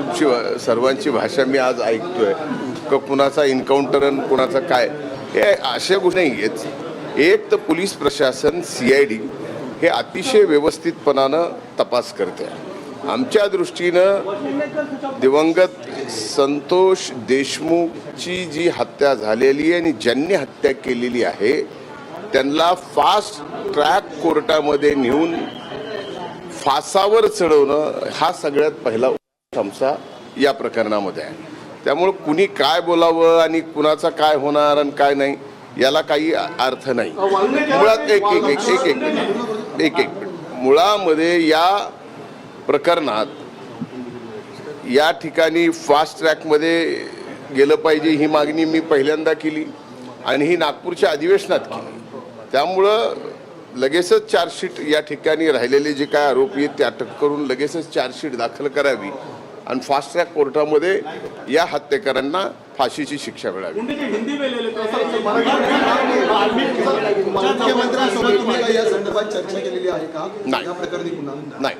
तुमची सर्वांची भाषा मी आज ऐकतोय. का कुणाचा इन्काउंटर आणि कुणाचा काय? हे अशा गोष्टी नाही आहेत एक तर पोलीस प्रशासन सी आय डी हे अतिशय व्यवस्थितपणानं तपास करते. आमच्या दृष्टीनं दिवंगत संतोष देशमुखची जी हत्या झालेली आहे आणि ज्यांनी हत्या केलेली आहे त्यांना फास्ट ट्रॅक कोर्टामध्ये नेऊन फासावर चढवणं हा सगळ्यात पहिला आमचा या प्रकरणामध्ये आहे. त्यामुळं कुणी काय बोलावं आणि कुणाचा काय होणार आणि काय नाही याला काही अर्थ नाही. मुळात एक एक एक एक एक एक एक मुळामध्ये या प्रकरणात या ठिकाणी फास्ट ट्रॅकमध्ये गेलं पाहिजे ही मागणी मी पहिल्यांदा केली आणि ही नागपूरच्या अधिवेशनात केली. त्यामुळं लगेचच चार्जशीट या ठिकाणी राहिलेले जे काय आरोपी आहेत ते अटक करून लगेचच चार्जशीट दाखल करावी आणि फास्ट ट्रॅक कोर्टामध्ये या हत्येकरांना फाशीची शिक्षा मिळावी. हिंदी में ले लेते हैं मुख्यमंत्र्यांसोबत तुम्ही काही या संदर्भात चर्चा केलेली आहे का नाही. या प्रकरणी पुन्हा नाही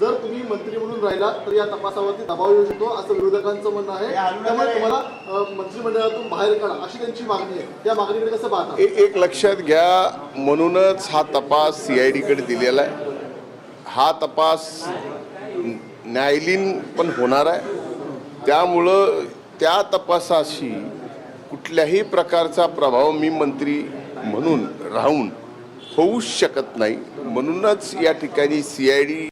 जर तुम्ही मंत्री म्हणून राहिला तर या तपासावरती दबाव येऊ शकतो असं विरोधकांचं म्हणणं आहे. त्यामुळे तुम्हाला मंत्रिमंडळातून बाहेर काढा अशी त्यांची मागणी आहे. त्या मागणीकडे कसं पाहता? एक लक्षात घ्या म्हणूनच हा तपास सी आय डीकडे दिलेला आहे. हा तपास न्यायालयीन पण होणार आहे. त्यामुळं त्या तपासाशी कुठल्याही प्रकारचा प्रभाव मी मंत्री म्हणून राहून होऊच शकत नाही. म्हणूनच या ठिकाणी सी आय डी